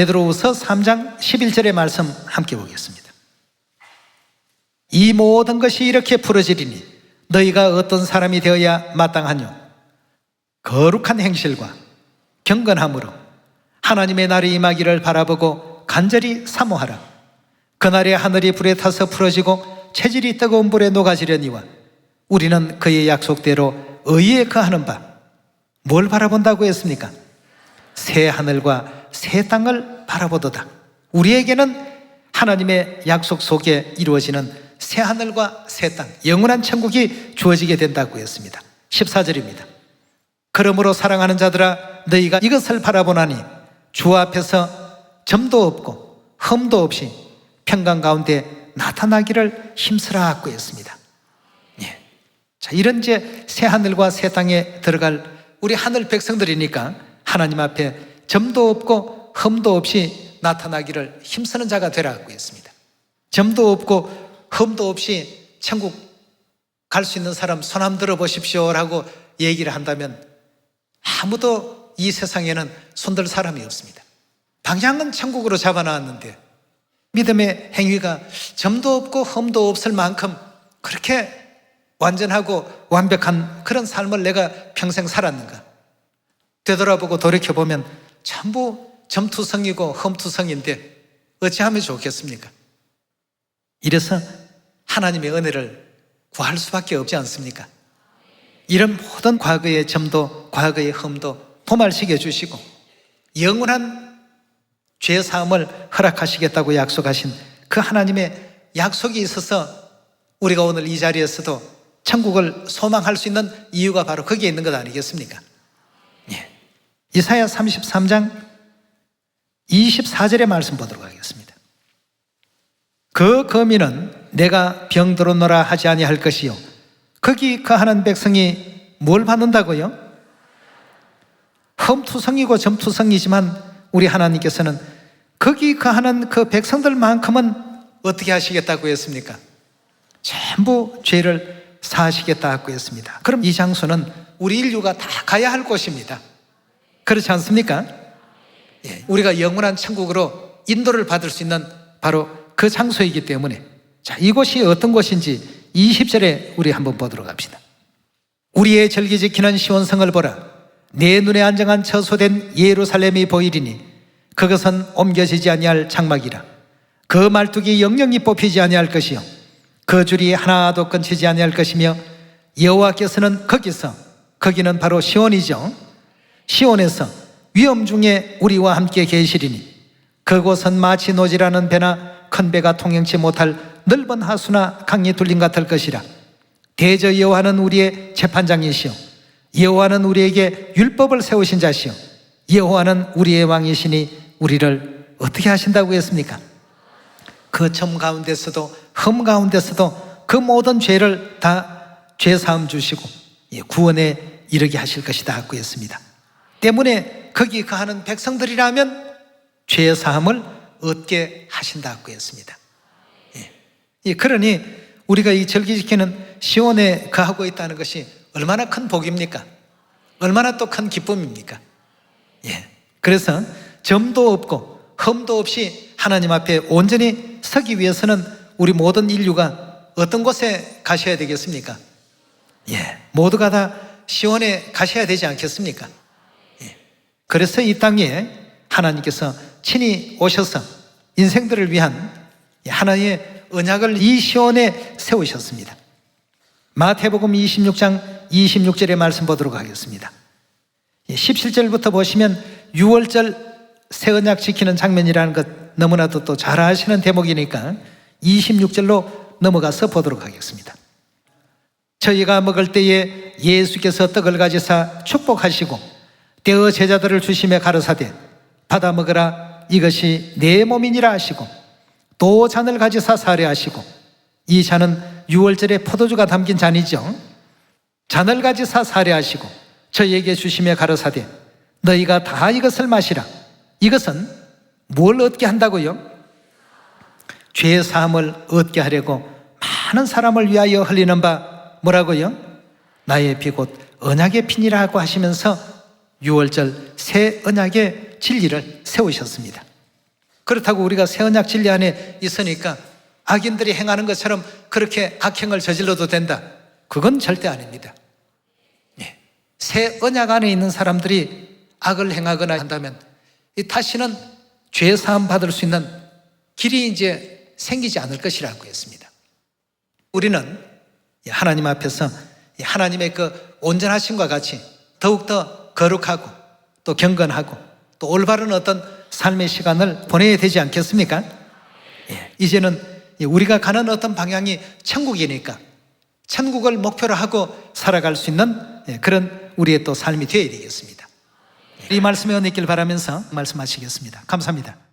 베드로후서 3장 11절의 말씀 함께 보겠습니다. 이 모든 것이 이렇게 풀어지리니 너희가 어떤 사람이 되어야 마땅하뇨 거룩한 행실과 경건함으로 하나님의 날이 임하기를 바라보고 간절히 사모하라 그날에 하늘이 불에 타서 풀어지고 체질이 뜨거운 불에 녹아지려니와 우리는 그의 약속대로 의에 거하는 바 뭘 바라본다고 했습니까? 새 하늘과 새 땅을 바라보도다. 우리에게는 하나님의 약속 속에 이루어지는 새 하늘과 새 땅, 영원한 천국이 주어지게 된다고 했습니다. 14절입니다. 그러므로 사랑하는 자들아 너희가 이것을 바라보나니 주 앞에서 점도 없고 흠도 없이 평강 가운데 나타나기를 힘쓰라고 했습니다. 예. 자, 이런 이제 새 하늘과 새 땅에 들어갈 우리 하늘 백성들이니까 하나님 앞에 점도 없고 흠도 없이 나타나기를 힘쓰는 자가 되라고 했습니다. 점도 없고 흠도 없이 천국 갈 수 있는 사람 손 한번 들어 보십시오라고 얘기를 한다면 아무도 이 세상에는 손들 사람이 없습니다. 방향은 천국으로 잡아놨는데 믿음의 행위가 점도 없고 흠도 없을 만큼 그렇게 완전하고 완벽한 그런 삶을 내가 평생 살았는가? 되돌아보고 돌이켜보면 전부 점투성이고 흠투성인데 어찌하면 좋겠습니까? 이래서 하나님의 은혜를 구할 수밖에 없지 않습니까? 이런 모든 과거의 점도 과거의 흠도 포말시켜 주시고 영원한 죄 사함을 허락하시겠다고 약속하신 그 하나님의 약속이 있어서 우리가 오늘 이 자리에서도 천국을 소망할 수 있는 이유가 바로 거기에 있는 것 아니겠습니까? 예. 이사야 33장 24절의 말씀 보도록 하겠습니다. 그 거민은 내가 병들었노라 하지 아니할 것이요 거기 거하는 백성이 뭘 받는다고요? 험투성이고 점투성이지만 우리 하나님께서는 거기 거하는 그 백성들만큼은 어떻게 하시겠다고 했습니까? 전부 죄를 사하시겠다고 했습니다. 그럼 이 장소는 우리 인류가 다 가야 할 곳입니다. 그렇지 않습니까? 예, 우리가 영원한 천국으로 인도를 받을 수 있는 바로 그 장소이기 때문에 자, 이곳이 어떤 곳인지 20절에 우리 한번 보도록 합시다. 우리의 절기 지키는 시온성을 보라. 내 눈에 안정한 처소된 예루살렘이 보이리니 그것은 옮겨지지 아니할 장막이라. 그 말뚝이 영영이 뽑히지 아니할 것이요. 그 줄이 하나도 끊치지 아니할 것이며 여호와께서는 거기서 거기는 바로 시온이죠. 시온에서 위험 중에 우리와 함께 계시리니 그곳은 마치 노지라는 배나 큰 배가 통행치 못할 넓은 하수나 강이 둘림 같을 것이라. 대저 여호와는 우리의 재판장이시요 여호와는 우리에게 율법을 세우신 자시요 여호와는 우리의 왕이시니 우리를 어떻게 하신다고 했습니까? 그점 가운데서도 흠 가운데서도 그 모든 죄를 다 죄 사함 주시고 예, 구원에 이르게 하실 것이다 하고 했습니다. 때문에 거기 거하는 백성들이라면 죄 사함을 얻게 하신다고 했습니다. 예. 예, 그러니 우리가 이 절기 지키는 시온에 거하고 있다는 것이 얼마나 큰 복입니까? 얼마나 또 큰 기쁨입니까? 예. 그래서 점도 없고 흠도 없이 하나님 앞에 온전히 서기 위해서는 우리 모든 인류가 어떤 곳에 가셔야 되겠습니까? 예. 모두가 다 시온에 가셔야 되지 않겠습니까? 예. 그래서 이 땅에 하나님께서 친히 오셔서 인생들을 위한 하나의 언약을 이 시온에 세우셨습니다. 마태복음 26장 26절의 말씀 보도록 하겠습니다. 17절부터 보시면 6월절 새 언약 지키는 장면이라는 것 너무나도 또 잘 아시는 대목이니까 26절로 넘어가서 보도록 하겠습니다. 저희가 먹을 때에 예수께서 떡을 가지사 축복하시고 떼어 제자들을 주심에 가르사대 받아 먹으라 이것이 내 몸이니라 하시고 또 잔을 가지사 사례 하시고 이 잔은 6월절에 포도주가 담긴 잔이죠. 잔을 가지사 사례 하시고 저희에게 주심에 가르사대 너희가 다 이것을 마시라. 이것은 뭘 얻게 한다고요? 죄 사함을 얻게 하려고 많은 사람을 위하여 흘리는 바 뭐라고요? 나의 피 곧 언약의 피니라고 하시면서 6월절 새 언약의 진리를 세우셨습니다. 그렇다고 우리가 새 언약 진리 안에 있으니까 악인들이 행하는 것처럼 그렇게 악행을 저질러도 된다. 그건 절대 아닙니다. 예. 새 언약 안에 있는 사람들이 악을 행하거나 한다면 이 다시는 죄 사함 받을 수 있는 길이 이제 생기지 않을 것이라고 했습니다. 우리는 하나님 앞에서 하나님의 그 온전하심과 같이 더욱더 거룩하고 또 경건하고 또 올바른 어떤 삶의 시간을 보내야 되지 않겠습니까? 예, 이제는 우리가 가는 어떤 방향이 천국이니까 천국을 목표로 하고 살아갈 수 있는 예, 그런 우리의 또 삶이 되어야 되겠습니다. 이 말씀에 은혜 있길 바라면서 말씀하시겠습니다. 감사합니다.